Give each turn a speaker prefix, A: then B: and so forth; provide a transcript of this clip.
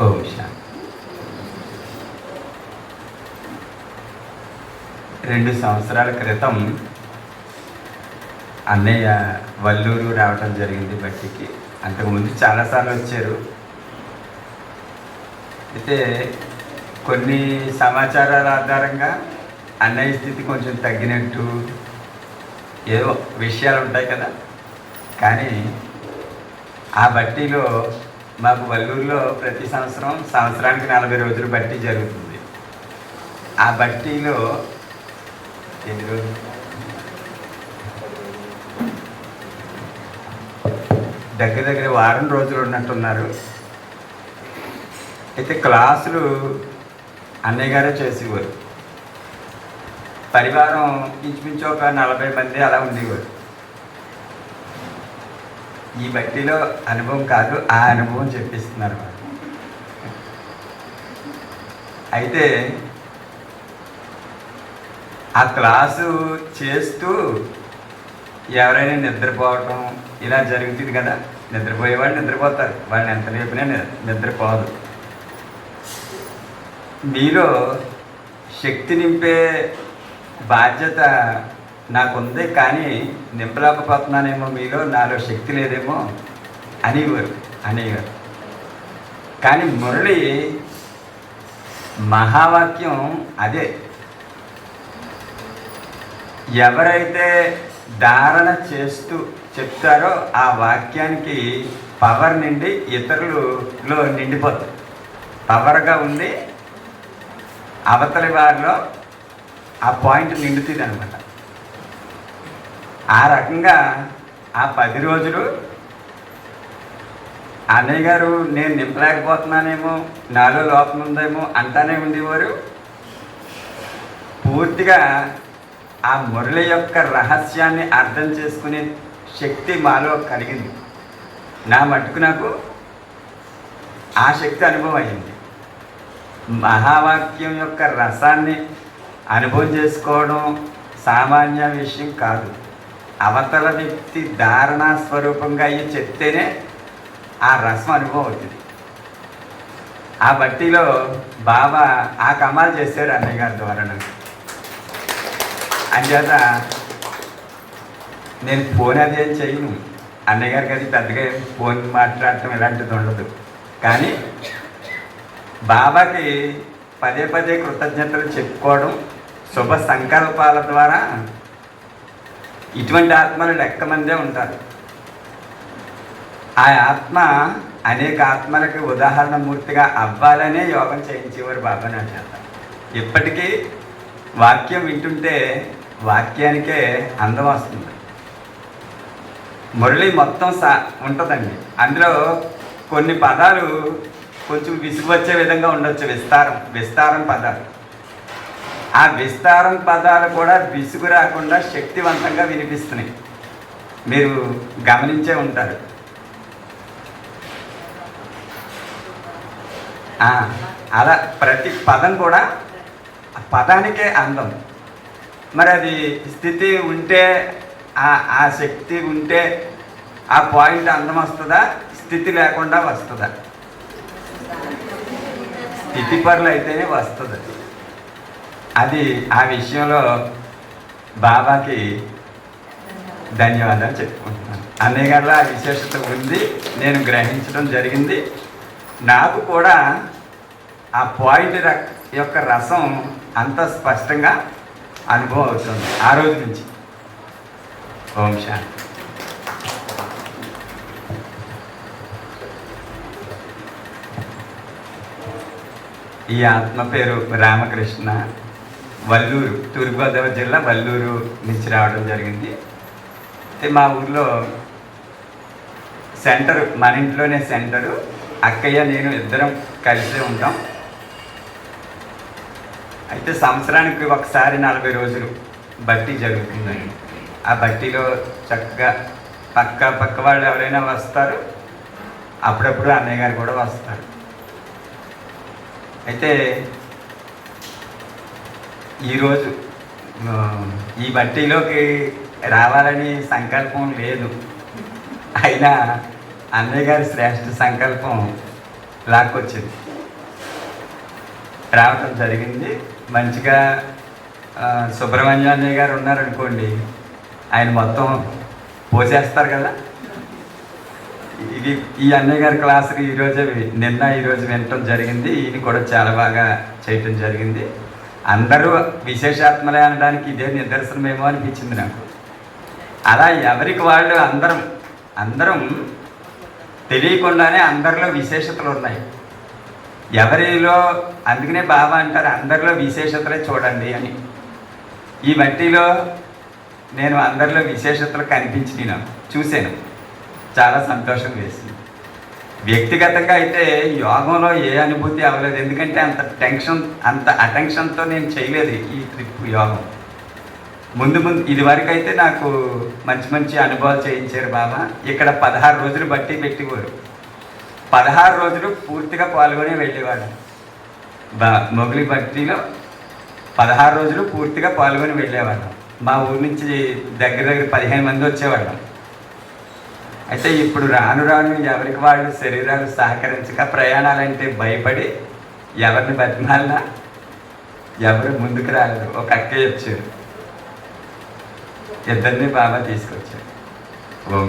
A: ఓం శాంతి రెండు సంవత్సరాల క్రితం అన్నయ్య వల్లూరు రావటం జరిగింది బట్టికి. అంతకుముందు చాలాసార్లు వచ్చారు. అయితే కొన్ని సమాచారాల ఆధారంగా అన్నయ్య స్థితి కొంచెం తగ్గినట్టు ఏదో విషయాలు ఉంటాయి కదా. కానీ ఆ బట్టీలో మాకు వల్లూరులో ప్రతి సంవత్సరం సంవత్సరానికి నలభై రోజులు బట్టి జరుగుతుంది. ఆ బట్టీలో ఎన్ని రోజులు? దగ్గర దగ్గర వారం రోజులు ఉన్నట్టున్నారు. అయితే క్లాసులు అన్నయ్య గారే చేసేవారు. పరివారం ఇంచుమించు ఒక నలభై మంది అలా ఉండేవారు. ఈ భక్తిలో అనుభవం కాదు ఆ అనుభవం చెప్పిస్తున్నారు అయితే ఆ క్లాసు చేస్తూ ఎవరైనా నిద్రపోవటం ఇలా జరుగుతుంది కదా. నిద్రపోయేవాళ్ళు నిద్రపోతారు. వాళ్ళని ఎంత లేపినా నిద్రపోదు. మీలో శక్తి నింపే బాధ్యత నాకుంది కానీ నింపలేకపోతున్నానేమో మీలో నాలో శక్తి లేదేమో అనేవారు అనేవారు. కానీ మురళి మహావాక్యం అదే. ఎవరైతే ధారణ చేస్తూ చెప్తారో ఆ వాక్యానికి పవర్ నిండి ఇతరులలో నిండిపోతారు పవర్గా ఉండి అవతలి వారిలో ఆ పాయింట్ నిండుతుంది అనమాట ఆ రకంగా ఆ పది రోజులు అన్నయ్య గారు నేను నింపలేకపోతున్నానేమో నాలో లోపం ఉందేమో అంటానే ఉండేవారు. పూర్తిగా ఆ మురళి యొక్క రహస్యాన్ని అర్థం చేసుకునే శక్తి మాలో కలిగింది. నా మట్టుకు నాకు ఆ శక్తి అనుభవం అయింది. మహావాక్యం యొక్క రసాన్ని అనుభవం చేసుకోవడం సామాన్య విషయం కాదు. అవతల వ్యక్తి ధారణా స్వరూపంగా అయ్యి చెప్తేనే ఆ రసం అనుభవం అవుతుంది. ఆ బట్టిలో బాబా ఆ కమాలు చేశారు అన్నయ్య గారి ద్వారా నాకు అంచేత నేను ఫోన్ అది ఏం చేయను. అన్నయ్య గారికి అది పెద్దగా ఏం ఫోన్ మాట్లాడటం ఇలాంటిది ఉండదు. కానీ బాబాకి పదే పదే కృతజ్ఞతలు చెప్పుకోవడం శుభ సంకల్పాల ద్వారా ఇటువంటి ఆత్మలు లెక్క మందే ఉంటారు. ఆ ఆత్మ అనేక ఆత్మలకి ఉదాహరణ మూర్తిగా అవ్వాలనే యోగం చేయించేవారు బాబా నా ఇప్పటికీ వాక్యం వింటుంటే వాక్యానికే అందం వస్తుంది. మురళి మొత్తం సా ఉంటుందండి. అందులో కొన్ని పదాలు కొంచెం విసుగొచ్చే విధంగా ఉండొచ్చు. విస్తారం విస్తారం పదాలు. ఆ విస్తారం పదాలు కూడా విసుగు రాకుండా శక్తివంతంగా వినిపిస్తున్నాయి. మీరు గమనించే ఉంటారు. అలా ప్రతి పదం కూడా పదానికే అందం. మరి అది స్థితి ఉంటే ఆ ఆ శక్తి ఉంటే ఆ పాయింట్ అందం వస్తుందా? స్థితి లేకుండా వస్తుందా? స్థితి పరులు అయితేనే వస్తుంది. అది ఆ విషయంలో బాబాకి ధన్యవాదాలు చెప్పుకుంటున్నాను. అన్నయ్య గారిలో ఆ విశేషత ఉంది. నేను గ్రహించడం జరిగింది. నాకు కూడా ఆ పాయింట్ యొక్క రసం అంత స్పష్టంగా అనుభవం అవుతుంది ఆ రోజు నుంచి. ఓం శాంతి. ఈ ఆత్మ పేరు రామకృష్ణ. వల్లూరు తూర్పుగోదావరి జిల్లా వల్లూరు నుంచి రావడం జరిగింది. అయితే మా ఊర్లో సెంటర్ మన ఇంట్లోనే సెంటరు. అక్కయ్య నేను ఇద్దరం కలిసే ఉంటాం. అయితే సంవత్సరానికి ఒకసారి నలభై రోజులు బట్టి జరుగుతుందండి. ఆ బట్టీలో చక్కగా పక్క పక్క వాళ్ళు ఎవరైనా వస్తారు. అప్పుడప్పుడు అన్నయ్య గారు కూడా వస్తారు. అయితే ఈరోజు ఈ బట్టీలోకి రావాలని సంకల్పం లేదు. అయినా అన్నయ్య గారి శ్రేష్ఠ సంకల్పం లాక్కొచ్చింది. రావటం జరిగింది. మంచిగా సుబ్రహ్మణ్య అన్నయ్య గారు ఉన్నారనుకోండి ఆయన మొత్తం పోసేస్తారు కదా. ఇది ఈ అన్నయ్య గారి క్లాసులు ఈరోజు నిన్న ఈరోజు వినటం జరిగింది. ఈయన కూడా చాలా బాగా చేయటం జరిగింది. అందరూ విశేషాత్మలే అనడానికి ఇదే నిదర్శనమేమో అనిపించింది నాకు. అలా ఎవరికి వాళ్ళు అందరం అందరం తెలియకుండానే అందరిలో విశేషతలు ఉన్నాయి. ఎవరిలో అందుకనే బాబా అంటారు అందరిలో విశేషతలే చూడండి అని. ఈ మట్టిలో నేను అందరిలో విశేషతలు కనిపించినాను చూశాను. చాలా సంతోషం వేసింది. వ్యక్తిగతంగా అయితే యోగంలో ఏ అనుభూతి అవ్వలేదు. ఎందుకంటే అంత టెన్షన్ అంత అటెన్షన్తో నేను చేయలేదు ఈ ట్రిప్ యోగం. ముందు ముందు ఇది వరకు అయితే నాకు మంచి మంచి అనుభవాలు చేయించారు బాబా. ఇక్కడ పదహారు రోజులు బట్టి పెట్టేవారు. పదహారు రోజులు పూర్తిగా పాల్గొనే వెళ్ళేవాడు. బా మొగలి బట్టిలో పదహారు రోజులు పూర్తిగా పాల్గొని వెళ్ళేవాళ్ళం మా ఊరి నుంచి దగ్గర దగ్గర పదిహేను మంది వచ్చేవాళ్ళం. అయితే ఇప్పుడు రాను రాను ఎవరికి వాళ్ళు శరీరాలు సహకరించక ప్రయాణాలంటే భయపడి ఎవరిని బతిమాలినా ఎవరు ముందుకు రాలేదు ఒక అక్కయ్య వచ్చారు ఇద్దరిని బాబా తీసుకొచ్చారు. ఓం